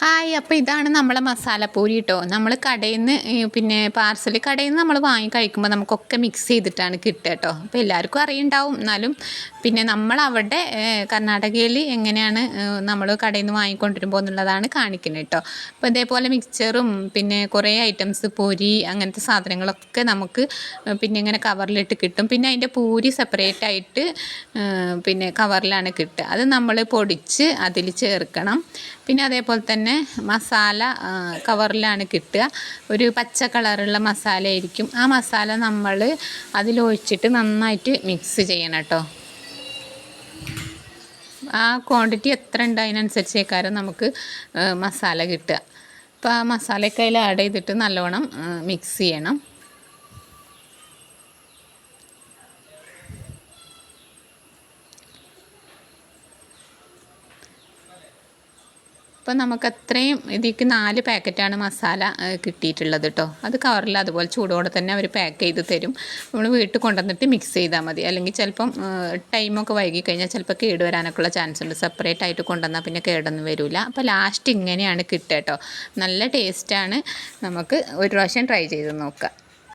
Hi അപ്പോൾ ഇതാണ് നമ്മളെ മസാലപ്പൂരി കേട്ടോ നമ്മൾ കടയിൽ നിന്ന് പിന്നെ പാർസൽ കടയിൽ നിന്ന് നമ്മൾ വാങ്ങി കഴിക്കുമ്പോൾ നമുക്കൊക്കെ മിക്സ് ചെയ്തിട്ടാണ് കിട്ടുക കേട്ടോ അപ്പോൾ എല്ലാവർക്കും അറിയുണ്ടാവും. എന്നാലും പിന്നെ നമ്മൾ അവിടെ കർണാടകയിൽ എങ്ങനെയാണ് നമ്മൾ കടയിൽ നിന്ന് വാങ്ങിക്കൊണ്ടിരുമ്പോൾ എന്നുള്ളതാണ് കാണിക്കുന്നത് കേട്ടോ അപ്പോൾ ഇതേപോലെ മിക്സ്ചറും പിന്നെ കുറേ ഐറ്റംസ് പൂരി അങ്ങനത്തെ സാധനങ്ങളൊക്കെ നമുക്ക് പിന്നെ ഇങ്ങനെ കവറിലിട്ട് കിട്ടും. പിന്നെ അതിന്റെ പൂരി സെപ്പറേറ്റ് ആയിട്ട് പിന്നെ കവറിലാണ് കിട്ടുക. അത് നമ്മൾ പൊടിച്ച് അതിൽ ചേർക്കണം. പിന്നെ അതേപോലെ തന്നെ മസാല ആ, കവറിലാണ് കിട്ടുക. ഒരു പച്ച കളറുള്ള മസാല ആയിരിക്കും ആ മസാല നമ്മൾ അതിലൊഴിച്ചിട്ട് നന്നായിട്ട് മിക്സ് ചെയ്യണം കേട്ടോ. ആ ക്വാണ്ടിറ്റി എത്ര ഉണ്ട് അതിനനുസരിച്ചേക്കാരം നമുക്ക് മസാല കിട്ടുക. അപ്പോൾ ആ മസാലയൊക്കെ അതിൽ ആഡ് ചെയ്തിട്ട് നല്ലോണം മിക്സ് ചെയ്യണം. അപ്പോൾ നമുക്ക് അത്രയും ഇതിക്ക് നാല് പാക്കറ്റാണ് മസാല കിട്ടിയിട്ടുള്ളത് കേട്ടോ അത് കവറിൽ അതുപോലെ ചൂടോടെ തന്നെ അവർ പാക്ക് ചെയ്ത് തരും. നമ്മൾ വീട്ടിൽ കൊണ്ടുവന്നിട്ട് മിക്സ് ചെയ്താൽ മതി. അല്ലെങ്കിൽ ചിലപ്പം ടൈമൊക്കെ വൈകി കഴിഞ്ഞാൽ ചിലപ്പോൾ കേട് വരാനൊക്കെയുള്ള ചാൻസ് ഉണ്ട്. സെപ്പറേറ്റ് ആയിട്ട് കൊണ്ടുവന്നാൽ പിന്നെ കേടൊന്നും വരില്ല അപ്പോൾ ലാസ്റ്റ് ഇങ്ങനെയാണ് കിട്ടുക കേട്ടോ നല്ല ടേസ്റ്റാണ് നമുക്ക് ഒരു പ്രാവശ്യം ട്രൈ ചെയ്ത് നോക്കാം.